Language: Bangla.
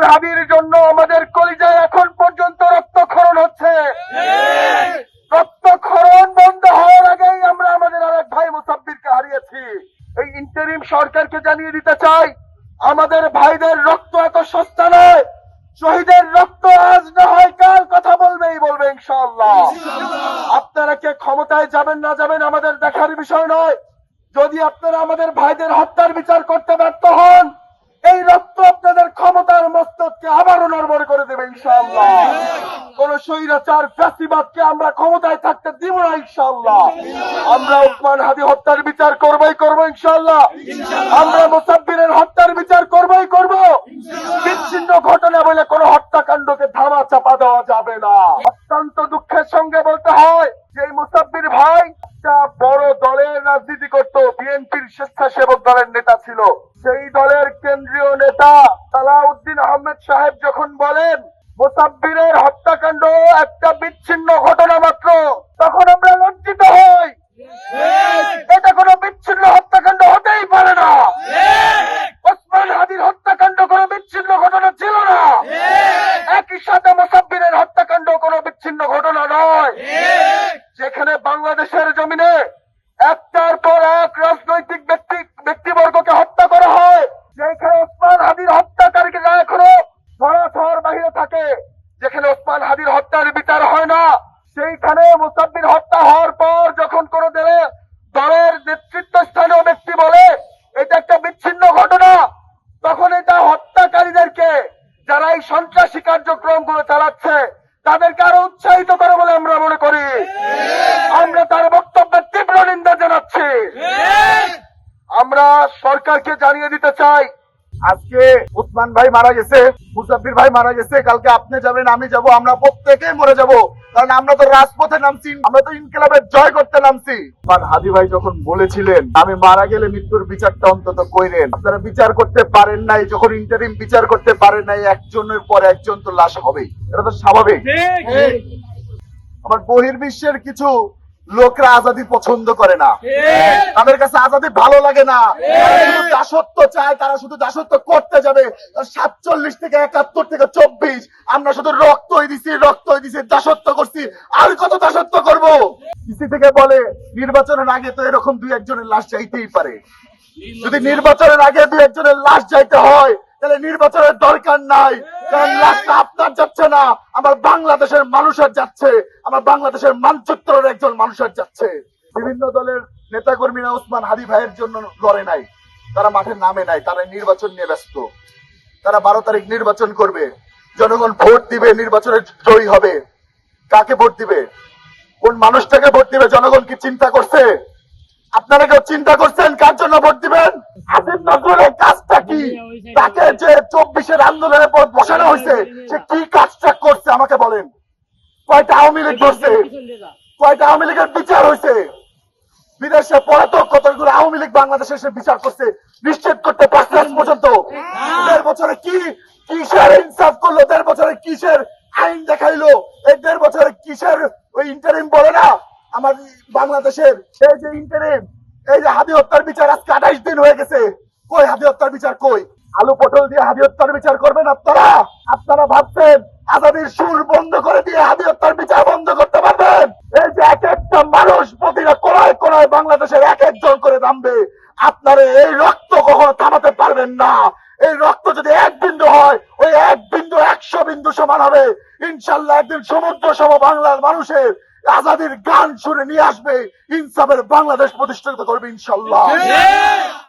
ওসমান হাবির জন্য আমাদের কলিজায় এখন পর্যন্ত রক্তক্ষরণ হচ্ছে। রক্তক্ষরণ বন্ধ হওয়ার আগেই আমরা আমাদের আরেক ভাই মুসাব্বিরকে হারিয়েছি। এই ইন্টারিম সরকারকে জানিয়ে দিতে চাই, আমাদের ভাইদের রক্ত এত সস্তা নয়, শহীদের রক্ত আজ না হয় কাল কথা বলবেই বলবে ইনশাআল্লাহ। আপনারা কে ক্ষমতায় যাবেন না যাবেন আমাদের দেখার বিষয় নয়। যদি আপনারা আমাদের ভাইদের হত্যার বিচার করতে ব্যর্থ হন নড়বড় করে দেবে, ইনশাআল্লাহ। কোন স্বৈরাচার, ফ্যাসিবাদকে আমরা ক্ষমতায় থাকতে দিব না, ইনশাআল্লাহ। আমরা উসমান হাদি হত্যার বিচার করবই করব, ইনশাআল্লাহ। আমরা মুসাব্বিরের হত্যার বিচার করবই করব। বিচ্ছিন্ন ঘটনা বলে কোন হত্যাকাণ্ডকে ধামা চাপা দেওয়া যাবে না। অত্যন্ত দুঃখের সঙ্গে বলতে হয়, যে মুসাব্বির ভাই বড় দলের রাজনীতি করত, বিএনপির স্বেচ্ছাসেবক দলের নেতা ছিল। সেই দলের কেন্দ্রীয় নেতা সালাউদ্দিন আহমেদ সাহেব যখন বলেন, মুসাব্বিরের হত্যাকাণ্ড একটা বিচ্ছিন্ন ঘটনা মাত্র, তখন আমরা লজ্জিত হই। এটা কোনো বিচ্ছিন্ন হত্যাকাণ্ড হতেই পারে না। ওসমান হাদির হত্যাকাণ্ড কোনো বিচ্ছিন্ন ঘটনা ছিল না। একই সাথে মোসাব্বিরের হত্যাকাণ্ড কোনো বিচ্ছিন্ন ঘটনা নয় যেখানে বাংলাদেশের জমিনে একটার পর এক রাজনৈতিক ব্যক্তি ব্যক্তিবর্গকে হত্যা করা হয় যেখানে ওসমান হাদির হত্যাকারীরা এখনও ধরাছোঁয়ার বাহিরে থাকে যেখানে ওসমান হাদির হত্যার বিচার হয় না সেইখানে মুসাব্বির হত্যা হওয়ার পর যখন কোন দলে দলের নেতৃত্ব স্থানীয় ব্যক্তি বলে এটা একটা বিচ্ছিন্ন ঘটনা তখন এটা হত্যাকারীদেরকে যারা এই সন্ত্রাসী কার্যক্রমগুলো চালাচ্ছে তাদেরকে আরও উৎসাহিত করে বলে আমরা মনে করি আমরা তার বক্তব্যের তীব্র নিন্দা জানাচ্ছি আমরা সরকারকে জানিয়ে দিতে চাই। আজকে উসমান ভাই মারা গেছে মুসাফির ভাই মারা গেছে কালকে আপনি যাবেন আমি যাব আমরা প্রত্যেকেই মরে যাব। কারণ আমরা তো রাজপথে নামছি আমরা তো ইনকিলাবের জয় করতে নামছি। উসমান হাদি ভাই যখন বলেছিলেন আমি মারা গেলে মৃত্যুর বিচারটা অন্তত কইরেন। আপনারা বিচার করতে পারেন নাই যখন ইন্টারিম বিচার করতে পারেন নাই একজনের পর একজন তো লাশ হবেই। এটা তো স্বাভাবিক। আমার বহির্বিশ্বের কিছু লোকরা আজাদি পছন্দ করে না। তাদের কাছে আজাদি ভালো লাগে না। দাসত্ব চায় তারা শুধু দাসত্ব করতে যাবে। সাতচল্লিশ থেকে একাত্তর থেকে চব্বিশ আমরা শুধু রক্তই দিছি রক্তই দিছি দাসত্ব করছি। আর কত দাসত্ব করব? ইসি থেকে বলে নির্বাচনের আগে তো এরকম দুই একজনের লাশ যাইতেই পারে। যদি নির্বাচনের আগে দুই একজনের লাশ যাইতে হয় তাহলে নির্বাচনের দরকার নাই। আপনার যাচ্ছে না, আমার বাংলাদেশের মানুষের যাচ্ছে, আমার বাংলাদেশের মানচিত্রের একজন মানুষের যাচ্ছে। বিভিন্ন দলের ওসমান হাদি ভাইয়ের জন্য লড়ে নাই, তারা মাঠে নামে নাই, তারা নির্বাচন নিয়ে ব্যস্ত। তারা বারো তারিখ নির্বাচন করবে, জনগণ ভোট দিবে, নির্বাচনে জয়ী হবে। কাকে ভোট দিবে? কোন মানুষটাকে ভোট দিবে? জনগণ কি চিন্তা করছে? আপনারা কেউ চিন্তা করছেন কার জন্য ভোট দিবেন? কাজটা কি? তাকে যে চব্বিশের আন্দোলনের পর বসানো হয়েছে সে কি কাজটা করছে আমাকে বলেন? কয়টা আওয়ামী লীগ ধরছে? কয়টা আওয়ামী লীগের বিচার হয়েছে? বিদেশে পলাতক কতগুলো আওয়ামী লীগ বাংলাদেশে এসে বিচার করছে নিশ্চিত করতে পারছে আজ পর্যন্ত? দেড় বছরে কি কিসের ইনসাফ করল? দেড় বছরে কিসের আইন দেখাইলো? এই দেড় বছরে কিসের ওই ইন্টারিম বলে না? আমার বাংলাদেশের এই যে ইন্টারিম এই যে হাদি হত্যার বিচার আজকে আঠাইশ দিন হয়ে গেছে। কই হাদি হত্যার বিচার কই? আলু পটল দিয়ে হাদি হত্যার বিচার করবেন আপনারা? আপনারা ভাবছেন আজাদির সুর বন্ধ করে দিয়ে হাদি হত্যার বিচার বন্ধ করতে পারবেন? এই যে এক একটা মানুষ প্রতিটা কোনায় কোনায় বাংলাদেশের এক একজন করে নামবে, আপনারা এই রক্ত কখনো থামাতে পারবেন না। এই রক্ত যদি এক বিন্দু হয়, ওই এক বিন্দু একশো বিন্দু সমান হবে। ইনশাল্লাহ একদিন সমুদ্র সম বাংলার মানুষের আজাদির গান শুনে নিয়ে আসবে, ইনসাফের বাংলাদেশ প্রতিষ্ঠিত করবে ইনশাল্লাহ।